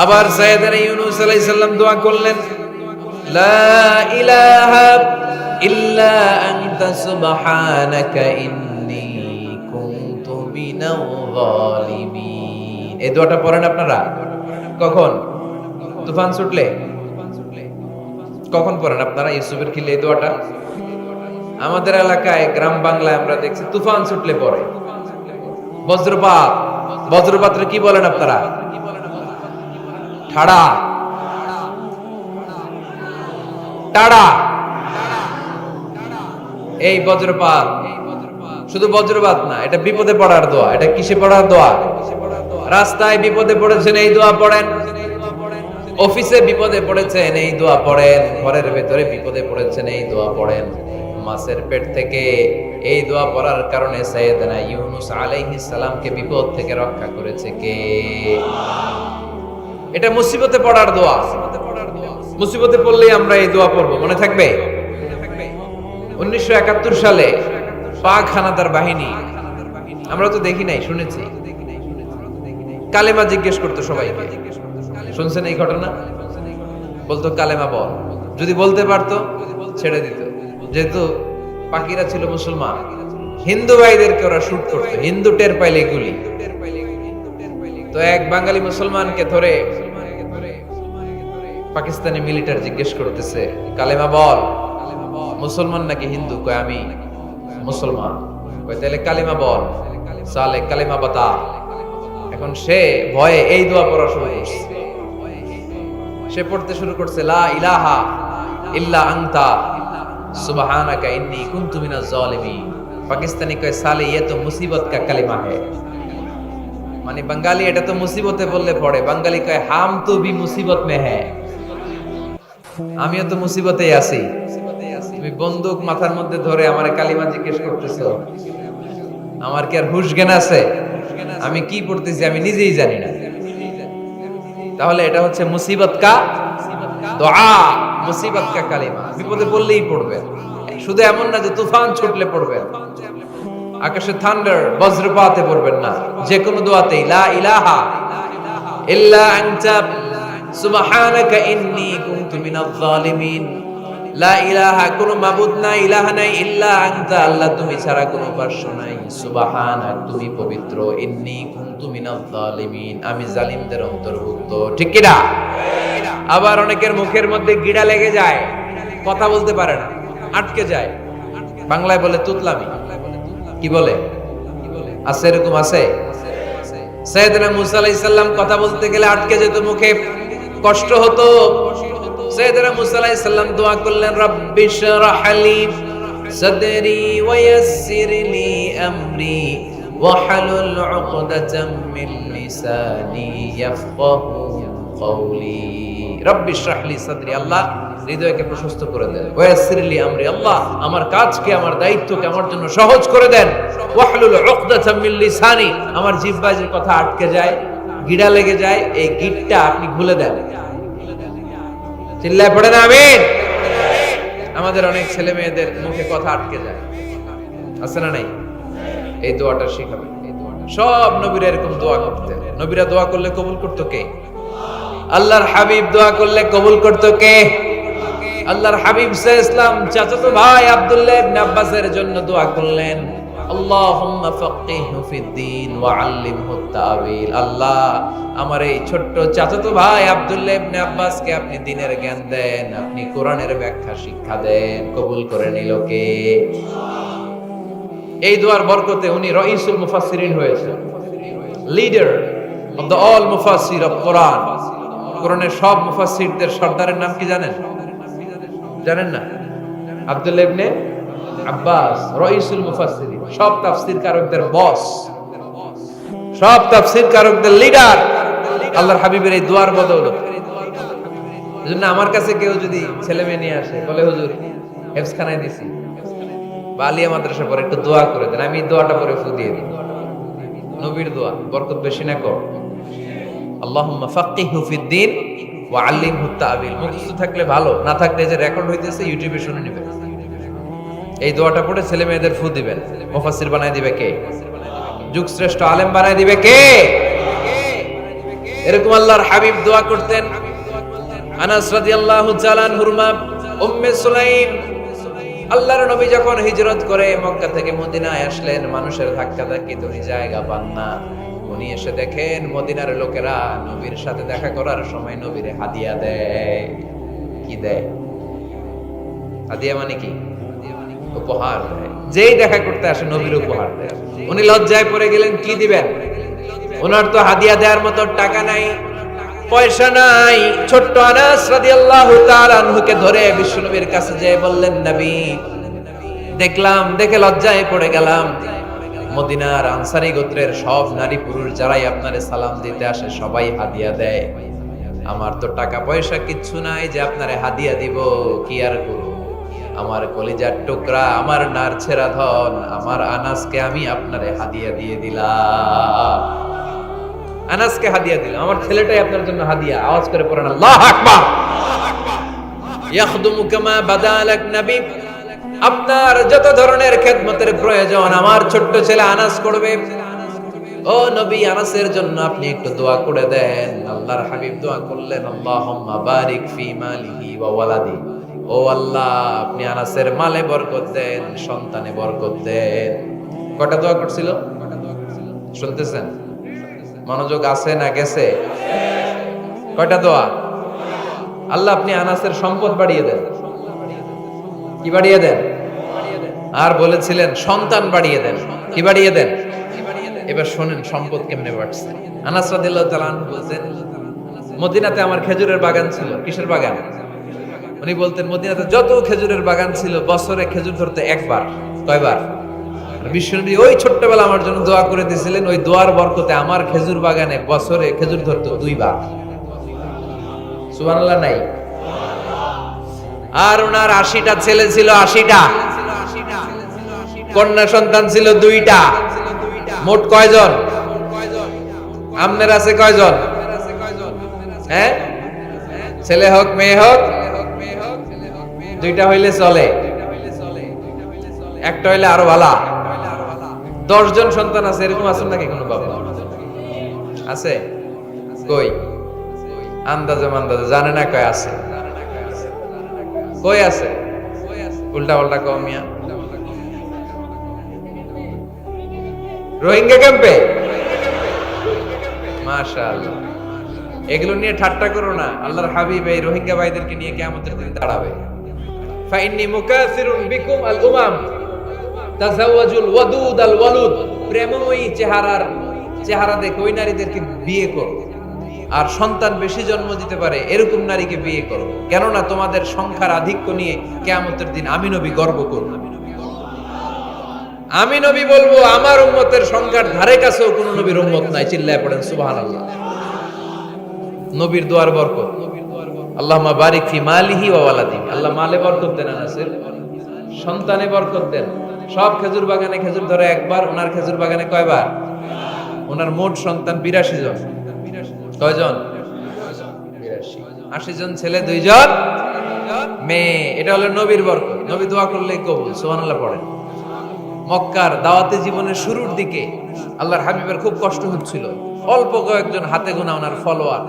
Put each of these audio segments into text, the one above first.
আবার সাইয়েদনা ইউনুস আলাইহিস সালাম দোয়া করলেন, লা ইলাহা ইল্লা আনতা সুবহানাকা ইন্নী কুনতু মিনাল যালিমিন। এই দোয়াটা পড়েন আপনারা? কখন? তুফান ছুটলে? কখন পড়েন আপনারা ইউসুফের খিলে এই দোয়াটা? আমাদের এলাকায়, গ্রাম বাংলায় আমরা দেখছি তুফান ছুটলে পড়ে। বজ্রপাত। বজ্রপাত্রে কি বলেন আপনারা? ঠাড়া। টাড়া এই বজ্রপাত। শুধু বজ্রপাত না, এটা বিপদে পড়ার দোয়া, এটা কিসে পড়ার দোয়া? রাস্তায় বিপদে পড়েছেন, এই দোয়া পড়েন। অফিসে বিপদে পড়েছেন, এই দোয়া পড়েন। ঘরের ভেতরে বিপদে পড়েছেন, এই দোয়া পড়েন। মাছের পেট থেকে এই দোয়া পড়ার কারণে সাইয়েদনা ইউনুস আলাইহিস সালামকে বিপদ থেকে রক্ষা করেছে কে? এটা মুসিবতে পড়ার দোয়া। মুসিবতে পড়লেই আমরা এই দোয়া পড়ব, মনে থাকবে? উনিশশো একাত্তর সালে পাক হানাদার বাহিনী, আমরা তো দেখি নাই, শুনেছি। কালেমা জিজ্ঞেস করতো সবাইকে, শুনছেন এই ঘটনা? বলতো, কালেমা বল। যদি বলতে পারতো, ছেড়ে দিত। যেহেতু পাকিরা ছিল মুসলমান, হিন্দু ভাইদেরকে ওরা শুট করতো, হিন্দু টের পাইলে গুলি। তো এক বাঙালি মুসলমানকে ধরে পাকিস্তানি মিলিটার জিজ্ঞেস করতেছে, কালেমা বল। মুসলমান নাকি হিন্দু? কয়, আমি মুসলমান। কয়, তাহলে কালেমা বল। সালে কালেমা বাতা। এখন সে ভয়ে এই দোয়া পড়া শুরু করছে। সে পড়তে শুরু করছে, লা ইলাহা ইল্লা আংতা সুবহানাকা ইন্নি কুনতু মিনাজ জালিমিন। পাকিস্তানি কয়, সালে ইয়ে তো মুসিবত কা কালিমা হে মানে বাঙালি এটা তো মুসিবতে বললে পড়ে, বাঙালি কয়, হাম তো বি মুসিবত মে হ্যায়। আমিও তো মুসিবতেই আছি। তুমি বন্দুক মাথার মধ্যে ধরে আমার কালিমা জিজ্ঞেস করতেছো। আমার কি আর হুশ জ্ঞান আছে? আমি কি পড়তেছি আমি নিজেই জানি না। তাহলে এটা হচ্ছে মুসিবত কা দোয়া, মুসিবত কা কালিমা। বিপদে পড়লেই পড়বেন শুধু এমন না যে তুফান ছুটলে পড়বেন আকাশে থান্ডার বজ্রপাতে পড়বেন না। যে কোনো দোয়াতেই, লা ইলাহা ইল্লা আনতা সুবহানাকা ইন্নী কুনতু মিনাজ জালিমিন লা ইলাহা কোনো মাবুদ নাই ইলাহা নাই ইল্লা আনতা। আল্লাহ তুমি ছাড়া কোনো উপাস্য নাই। সুবহানাক, তুমি পবিত্র। ইন্নী কুনতু মিনাজ জালিমিন আমি জালিমদের অন্তর্ভুক্ত। ঠিক কি না? আবার অনেকের মুখের মধ্যে গিড়া লেগে যায়। কথা বলতে পারে না। আটকে যায়। বাংলায় বলে তুতলামি। কি বলে? আছে এরকম আছে? সৈয়দনা মুসা আলাইহিস সালাম কথা বলতে গেলে আটকে যেত মুখে। কষ্ট হতো। সৈয়দনা মুসা দোয়া করলেন সাদরি আমরি হৃদয়কে প্রশস্ত করে দেন। ওয়াসিরলি আমরি, আল্লাহ আমার কাজকে, আমার দায়িত্বকে, আমার জন্য সহজ করে দেন। ওয়াহলুল উকদাতাম মিন লিসানি, আমার জিহ্বায় যে কথা আটকে যায়। গিড়া লেগে যায়, এই গিটটা আপনি খুলে দেন। চিল্লায় পড়ে না, আমিন? আমাদের অনেক ছেলে মেয়েদের মুখে কথা আটকে যায়। আছে না নাই? এই দোয়াটা শিখাবে সব নবীরা এরকম দোয়া করতেন। নবীরা দোয়া করলে কবুল করতো কে? আল্লাহর হাবিব দোয়া করলে কবুল করতো কে? আল্লাহর হাবিব সাহ ইসলাম চাচাতো ভাই আব্দুল্লাহ আব্বাসের জন্য দোয়া করলেন। আল্লাহুম্মা ফাক্কিহু ফিদ্দিন ওয়া আল্লিমহু তাওয়িল আল্লাহ, আমার এই ছোট্ট চাচাতো ভাই আব্দুল্লাহ ইবনে আব্বাসকে আপনি জ্ঞান দেন, আপনি কোরআনের ব্যাখ্যা শিক্ষা দেন, কবুল করে নিল কে? এই দোয়ার বরকতে উনি মুফাসসিরিন লিডার অফ দ্য অল মুফাসসির অফ কোরআন। কোরআনের সব মুফাসসিরদের সর্দারের নাম কি জানেন? জানেন না? আব্দুল্লাহ ইবনে আব্বাস, রইসুল মুফাসসিরিন সব তাফসীর কারকদের বস সব তাফসীর কারকদের লিডার আল্লাহর হাবিবের এই দোয়ার বদৌলত। এজন্য আমার কাছে কেউ যদি ছেলে মেয়ে নিয়ে আসে, বলে, হুজুর, হেফসখানায় দিছি। বা আলিয়া মাদ্রাসা পরে একটু দোয়া করে দেন, আমি দোয়াটা পরে ফু দিয়ে দিই। নবীর দোয়া, বরকত বেশি না কর আল্লাহুম্মা ফাক্কিহু ফিদ্দিন ওয়া আল্লিমহু তা'বিল মুখস্থ থাকলে ভালো, না থাকলে যে রেকর্ড হইতেছে ইউটিউবে শুনে নেবেন। এই দোয়াটা পড়ে ছেলে মেয়েদের ফু দিবেন। মুফাসসির বানায় দিবে কে? যুগ শ্রেষ্ঠ আলেম বানায় দিবে কে? এরকম আল্লাহর হাবিব দোয়া করতেন। আনাস রাদিয়াল্লাহু তাআলা হুরমা উম্মে সুলাইম। আল্লাহর নবী যখন হিজরত করে মক্কা থেকে মদিনায় আসলেন, মানুষের ধাক্কা ধাক্কি উনি জায়গা পান না। উনি এসে দেখেন, মদিনার লোকেরা নবীর সাথে দেখা করার সময় নবীরে হাদিয়া দেয়। কি দেয়? হাদিয়া মানে কি? উপহার দেয়। যেই দেখা করতে আসে, নবীর উপহার দেয়। উনি লজ্জায় পড়ে গেলেন, কি দিবেন? ওনার তো হাদিয়া দেওয়ার মতো টাকা নাই, পয়সা নাই। ছোট্ট আনাস ধরে বিশ্বনবীর কাছে যেয়ে বললেন, নবী, দেখলাম, দেখে লজ্জায় পড়ে গেলাম। মদিনার আনসারি গোত্রের সব নারী পুরুষ যারাই আপনারে সালাম দিতে আসে, সবাই হাদিয়া দেয়। আমার তো টাকা পয়সা কিচ্ছু নাই যে আপনারে হাদিয়া দিব, কি আর করব? আমার কলিজার টুকরা, আমার নার ছেড়া ধন, আমার আনাসকে আমি আপনারে হাদিয়া দিয়ে দিলাম। আনাসকে হাদিয়া দিলাম, আমার ছেলেটাই আপনার জন্য হাদিয়া, আওয়াজ করে পড়েন আল্লাহ আকবার। বাদালাক নবী, আপনার যত ধরনের খেদমতের প্রয়োজন, আমার ছোট্ট ছেলে আনাস করবে। ও নবী আনাসের জন্য আপনি একটু দোয়া করে দেন, আল্লাহর হাবিব দোয়া করলেন, আল্লাহুম্মা বারিক ফি মালিহি ওয়া ওয়ালাদি। ও আল্লাহ, আপনি আনাসের মালে বরকত দেন, সন্তানে বরকত দেন। কটা দোয়া করছিল? শুনতেছেন? মনোযোগ আছে না গেছে? কয়টা দোয়া? আল্লাহ, আপনি আনাসের সম্পদ বাড়িয়ে দেন। কি বাড়িয়ে দেন? আর বলেছিলেন, সন্তান বাড়িয়ে দেন। কি বাড়িয়ে দেন? এবার শোনেন, সম্পদ কেমনে বাড়ছে? আনাস রাদিয়াল্লাহু তাআলা আনহু বলতেন মদিনাতে আমার খেজুরের বাগান ছিল। কিসের বাগান? উনি বলতেন, মদিনাতে যত খেজুরের বাগান ছিল, বছরে খেজুর ধরতে একবার, কয়বার? বিশ্বনবী ওই ছোট্টবেলা আমার জন্য দোয়া করে দিয়েছিলেন, ওই দোয়ার বরকতে আমার খেজুর বাগানে বছরে খেজুর ধরতো দুইবার। সুবহানাল্লাহ, নাই? আর ওনার আশিটা ছেলে ছিল আশিটা। কন্যা সন্তান ছিল দুইটা। মোট কয়জন? আমনের আছে কয়জন? হ্যাঁ? ছেলে হোক, মেয়ে হোক? দুইটা হইলে চলে। একটা হইলে আরও ভালা। দশজন সন্তান আছে, এরকম আছেন নাকি কোনো বাবা? আছে? কই? আন্দাজে মান্দাজে, জানে না কয় আছে। কই আছে? উল্টা পাল্টা কমিয়া রোহিঙ্গা ক্যাম্পে? মাশাআল্লাহ। এগুলো নিয়ে ঠাট্টা করো না। আল্লাহর হাবিব এই রোহিঙ্গা ভাইদেরকে নিয়ে দিন দাঁড়াবে। মুকাসিরুন বিকুম আল উমাম। তাজাওয়াজুল ওয়াদুদ আল ওয়ালুদ। চেহারার চেহারা দেখে ওই নারীদেরকে বিয়ে করো। আর সন্তান বেশি জন্ম দিতে পারে, এরকম নারীকে বিয়ে করো। কেননা তোমাদের সংখ্যার আধিক্য নিয়ে কেয়ামতের দিন আমি নবী গর্ব করব। আমি নবী বলব, আমার উম্মতের সংখ্যার ধারে কাছেও কোন নবীর উম্মত নাই, চিল্লায় পড়েন, সুবহানাল্লাহ। নবীর দোয়ার বরকত। আল্লাহুম্মা বারিক ফি মালিহি ওয়া ওয়ালাদি। আল্লাহ মালে বরকত দেন আনাসের সন্তানে বরকত দেন। সব খেজুর বাগানে খেজুর ধরে একবার, ওনার খেজুর বাগানে কয়বার? ওনার মোট সন্তান বিরাশি জন। কয়জন? আশি জন ছেলে দুইজন মেয়ে। এটা হলো নবীর বরকত। নবী দোয়া করলে কবুল, সুবহানাল্লাহ পড়েন। মক্কার দাওয়াতে জীবনের শুরুর দিকে আল্লাহর হাবিবের খুব কষ্ট হচ্ছিল। অল্প কয়েকজন হাতে গোনা ওনার ফলোয়ার।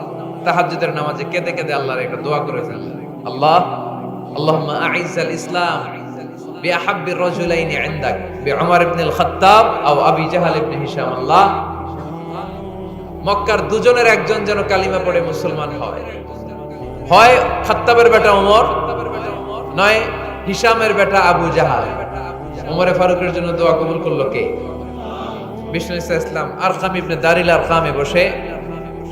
তাহাজ্জুদের নামাজে কেঁদে কেঁদে আল্লাহর একটা দোয়া করে ফেললেন আল্লাহ, আল্লাহুম্মা আইজ্জাল ইসলাম মক্কার দুজনের একজন যেন কালিমা পড়ে মুসলমান হয়। হয় খাত্তাবের বেটা ওমর নয় হিশামের বেটা আবু জাহাল। ওমরে ফারুকের জন্য দোয়া কবুল করল কে? বিষ্ণু ইসা ইসলাম আরকাম ইবনে দারিল আরকামে বসে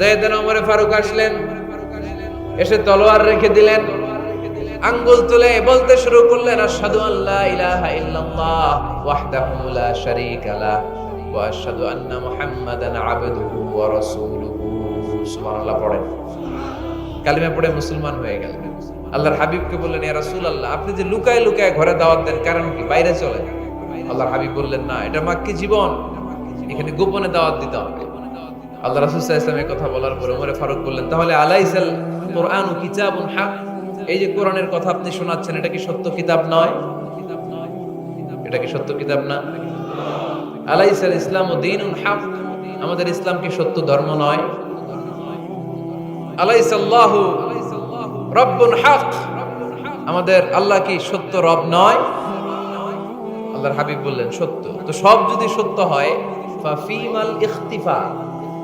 ওমর ফারুক আসলেন, এসে তলোয়ার রেখে দিলেন, আঙ্গুল তুলে বলতে শুরু করলেন, আশহাদু ইলাহা ইল্লাল্লাহ ওয়াহদাহু লা শারীকা ওয়া আশহাদু আন্না মুহাম্মাদান আবদুহু ওয়া রাসূলুহু। সুবহানাল্লাহ, পড়েন। কালিমা পড়ে মুসলমান হয়ে গেলেন। আল্লাহর হাবিবকে বললেন, ইয়া রাসূল আল্লাহ আপনি যে লুকায় লুকায় ঘরে দাওয়াত দেন, কারণ কি? বাইরে চলে আল্লাহর হাবিব বললেন, না, এটা মাক্কি জীবন। এখানে গোপনে দাওয়াত দিতে হবে। আল্লাহ আলাইহি ওয়াসাল্লামের কথা বলার পরে ওমরে ফারুক বললেন, তাহলে আলাইসাল কোরআন কিতাবুন হক? এই যে কোরআনের কথা আপনি শোনাচ্ছেন, এটা কি সত্য কিতাব নয়? এটা কি সত্য কিতাব না? আলাইসাল ইসলাম ও দিনুন হক। আমাদের ইসলাম কি সত্য ধর্ম নয়? আলাইসাল্লাহু রব্বুন হক। আমাদের আল্লাহ কি সত্য রব নয়? আল্লাহর হাবিব বললেন, সত্য। তো সব যদি সত্য হয়, ফাফিমাল ইখতিফা।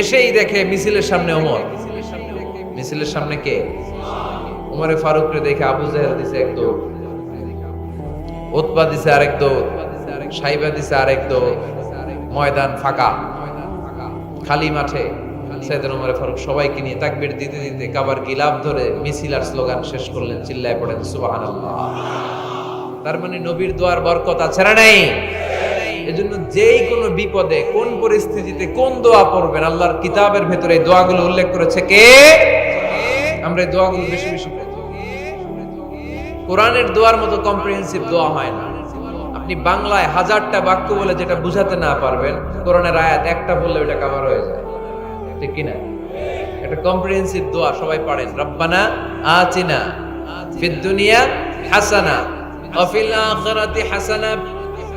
এসেই দেখে মিছিলের সামনে ওমর মিছিলের সামনে কে? উমরে ফারুকরে দেখে আবু জাহেল দিছে এক দৌড়। উতবা দিছে আরেক দৌড়। সাইবা দিছে আরেক দৌড়। ময়দান ফাঁকা। খালি মাঠে সাইদান উমরে ফারুক সবাইকে নিয়ে তাকবীর দিতে দিতে কাবার গিলাপ ধরে মিছিল আর স্লোগান শেষ করলেন, চিল্লায় পড়েন, সুবহানাল্লাহ। তার মানে নবীর দোয়ার বরকত আছে না নাই? এজন্য যেই কোনো বিপদে, কোন পরিস্থিতিতে, কোন দোয়া পড়বেন, আল্লাহর কিতাবের ভেতরে এই দোয়াগুলো উল্লেখ করেছে কে? আমরা এই দোয়াগুলো বেশি বেশি কোরআনের দোয়ার মতো কম্প্রিহেন্সিভ দোয়া হয় না। আপনি বাংলায় হাজারটা বাক্য বলে যেটা বুঝাতে না পারবেন, কোরআনের আয়াত একটা বললে ওটা কভার হয়ে যায়। ঠিক কিনা একটা কম্প্রিহেন্সিভ দোয়া সবাই পড়েন রব্বানা আতিনা ফিদ দুনিয়া হাসানা ওয়া ফিল আখিরাতি হাসানা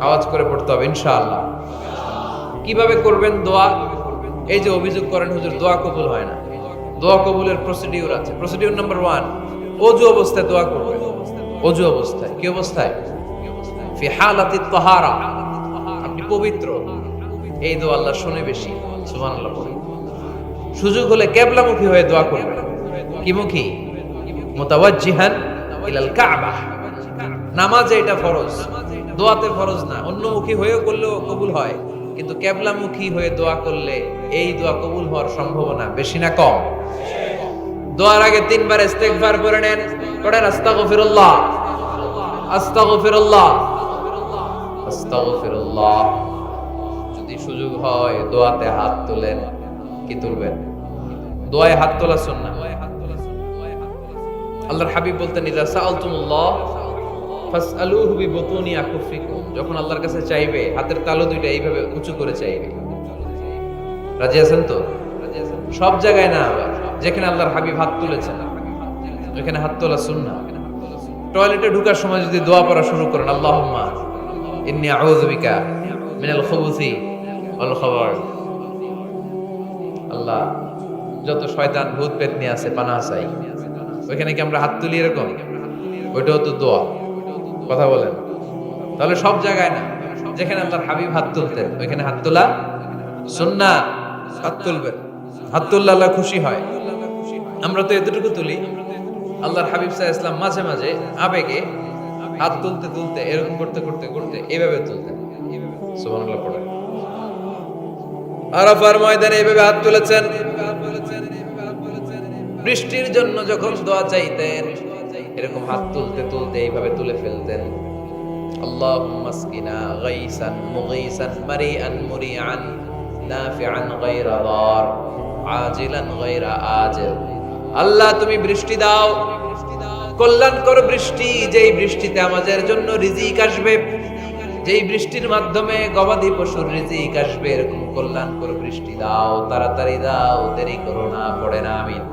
আওয়াজ করে পড়তে হবে, ইনশাআল্লাহ। কীভাবে করবেন দোয়া? এই যে অভিযোগ করেন, হুজুর, দোয়া কবুল হয় না। দোয়া কবুলের প্রসিডিউর আছে। প্রসিডিউর নাম্বার ওয়ান অজু অবস্থায় দোয়া করবেন। অজু অবস্থায়। কি অবস্থায়? ফি হালাতি তাহারা আপনি পবিত্র। এই দোয়া আল্লাহ শুনে বেশি। সুবহানাল্লাহ পড়ে সুযোগ হলে কেবলামুখী হয়ে দোয়া করবেন। কি মুখী মুতাওয়াজ্জিহান ইলাল কাবা। নামাজে এটা ফরজ। দোয়াতে ফরজ না, অন্যমুখী হয়েও করলেও কবুল হয়, কিন্তু কেবলামুখী হয়ে দোয়া করলে এই দোয়া কবুল হওয়ার সম্ভাবনা বেশি না কম। দোয়ার আগে তিনবার ইস্তেগফার করে নেন, পড়েন আস্তাগফিরুল্লাহ আস্তাগফিরুল্লাহ আস্তাগফিরুল্লাহ। যদি সুযোগ হয় দোয়াতে হাত তোলেন, কি তুলবেন? দোয়ায় হাত তোলা সুন্নাহ। আল্লাহর হাবিব বলতেন, ইদা সাআলতুমুল্লাহ ফাসআলুহু বিবুতুনি আকুফিকুম, যখন আল্লাহর কাছে চাইবে, হাতের তালু দুইটা এইভাবে উঁচু করে চাইবে। রাজি আছেন তো? সব জায়গায় না আবার যেখানে আল্লাহর হাবিব হাত তুলেছেন ওখানে হাত তোলা সুন্নাহ। টয়লেটে ঢোকার সময় যদি দোয়া পড়া শুরু করেন, আল্লাহুম্মা ইন্নী আউযু বিকা মিনাল খুবুসি ওয়াল খবর। আল্লাহ, যত শয়তান ভূত পেতনি আছে পানা চাই। ওইখানে কি আমরা হাত তুলি এরকম? ওইটাও তো দোয়া। কথা বলেন। তাহলে সব জায়গায় না, যেখানে আল্লাহর হাবিব হাত তুলতেন, ওইখানে হাত তোলা সুন্না হাত তুলবেন। হাত তুললে আল্লাহ খুশি হয়। আমরা তো এতটুকু তুলি। আল্লাহর হাবিব সাহা ইসলাম মাঝে মাঝে আবেগে হাত তুলতে তুলতে, এরকম করতে করতে করতে এইভাবে তুলতেন। সুবহানাল্লাহ পড়ে। আরাফার ময়দানে এইভাবে হাত তুলেছেন। বৃষ্টির জন্য যখন দোয়া চাইতেন এরকম হাত তুলতে তুলতে এইভাবে তুলে ফেলতেন اللهم اسقنا غيثا مغيثا مريئا مريعا نافعا غير ضار عاجلا غير آجل আল্লাহ তুমি বৃষ্টি দাও কল্যাণকর বৃষ্টি যেই বৃষ্টিতে আমাদের জন্য রিজিক আসবে যেই বৃষ্টির মাধ্যমে গবাদি পশুর রিজিক আসবে এরকম কল্যাণকর বৃষ্টি দাও তাড়াতাড়ি দাও দেরি করো না পড়ে না আমিন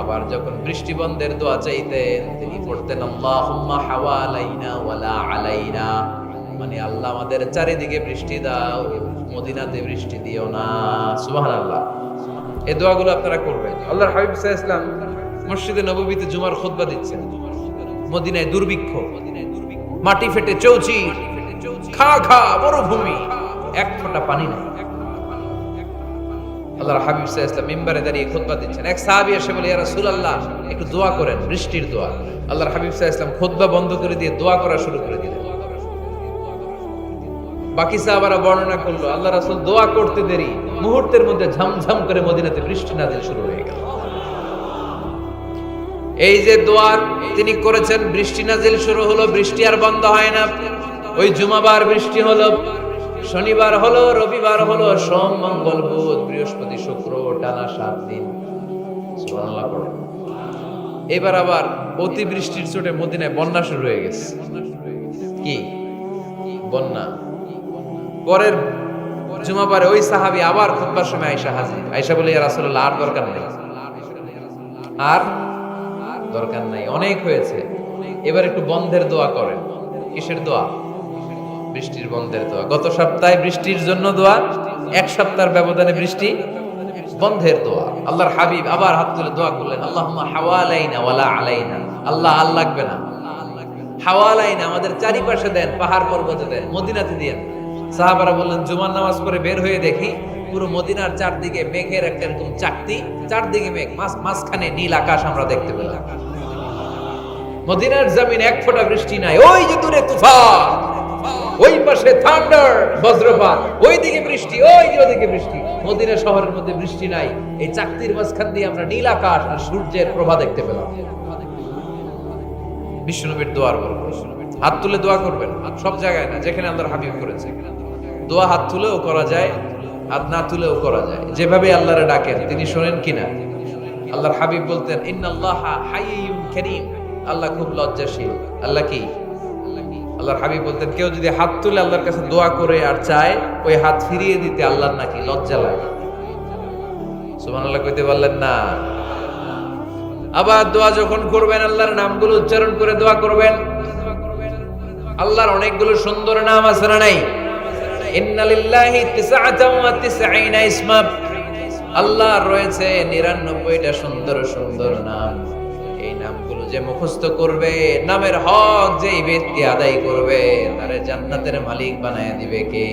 আবার যখন বৃষ্টি বন্ধের দোয়া চাইতেন, তিনি পড়তেন, আল্লাহুম্মা হাওয়ালাইনা ওয়ালা আলাইনা। মানে আল্লাহ আমাদের চারিদিকে বৃষ্টি দাও, মদিনাতে বৃষ্টি দিও না। সুবহানাল্লাহ। এই দোয়াগুলো আপনারা করবেন। আল্লাহর হাবিব আলাইহি মসজিদে নববীতে জুমার খুতবা দিচ্ছেন। মদিনায় দুর্ভিক্ষ। মাটি ফেটে চৌচি খা খা মরুভূমি এক ফোঁটা পানি নেই। আল্লাহর হাবিব মিম্বারে দাঁড়িয়ে দিচ্ছেন। এক সাহাবী এসে বলে, ইয়া রাসূলুল্লাহ, একটু দোয়া করেন, বৃষ্টির দোয়া। আল্লাহর হাবিব ওয়াসাল্লাম বন্ধ করে দিয়ে দোয়া করা শুরু করে দিলেন। বাকি সাহাবারা বর্ণনা করল আল্লাহ রাসূল দোয়া করতে দেরি, মুহূর্তের মধ্যে ঝমঝম করে মদিনাতে বৃষ্টি না নাজিল শুরু হয়ে গেল। এই যে দোয়ার তিনি করেছেন, বৃষ্টি নাজিল শুরু হলো, বৃষ্টি আর বন্ধ হয় না। ওই জুমাবার বৃষ্টি হলো। শনিবার হলো, রবিবার হলো, সোম, মঙ্গল, বুধ, বৃহস্পতি, শুক্র, টানা সাত দিন। এবার আবার অতিবৃষ্টির চোটে মদিনায় বন্যা শুরু হয়ে গেছে। কি? বন্যা। পরের জুমাবারে ওই সাহাবি আবার খুববার সময় আয়সা হাজির। আয়সা বলে, ইয়া রাসূলুল্লাহ, আর দরকার নেই। আর দরকার নাই, অনেক হয়েছে। এবার একটু বন্ধের দোয়া করেন। কিসের দোয়া? বৃষ্টির বন্ধের দোয়া। গত সপ্তাহে বৃষ্টির জন্য দোয়া, এক সপ্তাহের ব্যবধানে বৃষ্টি, বন্ধের দোয়া। আল্লাহর হাবিব আবার হাত তুলে দোয়া করলেন, আল্লাহুম্মা হাওয়ালাইনা ওয়ালা আলাইনা। আল্লাহ আল লাগবে না। হাওয়ালাইনা আমাদের চারিপাশে দেন, পাহাড় পর্বতে দেন, মদিনাতে দিয়েন সাহাবারা বললেন, জুমার নামাজ পড়ে বের হয়ে দেখি, পুরো মদিনার চারদিকে মেঘের একটা এরকম চাকতি, চারদিকে মেঘ, মাঝ, মাঝখানে নীল আকাশ আমরা দেখতে পেলাম। মদিনার জমিন এক ফোঁটা বৃষ্টি নাই, ওই যে দূরে তুফান। ওই পাশে থান্ডার, বজ্রপাত। ওই দিকে বৃষ্টি ওই ওদিকে বৃষ্টি। মদিনা শহরের মধ্যে বৃষ্টি নাই। এই চাকতির মাঝখান দিয়ে আমরা নীল আকাশ আর সূর্যের প্রভা দেখতে পেলাম। বিষ্ণুনবীর দোয়ার বলব হাত তুলে দোয়া করবেন। সব জায়গায় না, যেখানে আল্লাহর হাবিব করেছে। দোয়া হাত তুলেও করা যায়, হাত না তুলেও করা যায়। যেভাবে আল্লাহরে ডাকেন, তিনি শোনেন কিনা? আল্লাহর হাবিব বলতেন, ইন্নাল্লাহা হাইয়ুন কারীম। আল্লাহ খুব লজ্জাশীল। আল্লাহ কি? আল্লাহর হাবিব বলতেন, কেউ যদি হাত তুলে আল্লাহর কাছে দোয়া করে আর চায়, ওই হাত ফিরিয়ে দিতে আল্লাহর নাকি লজ্জা লাগে। সুবহানাল্লাহ কইতে পারলেন না। আবার দোয়া যখন করবেন, আল্লাহর নামগুলো উচ্চারণ করে দোয়া করবেন। আল্লাহর অনেকগুলো সুন্দর নাম আছে না নাই? আল্লাহর রয়েছে 99টা সুন্দর সুন্দর নাম। যে মুখস্থ করবে, নামের হক যেই ব্যক্তি আদায় করবে, তারে জান্নাতের মালিক বানায় দিবে কে?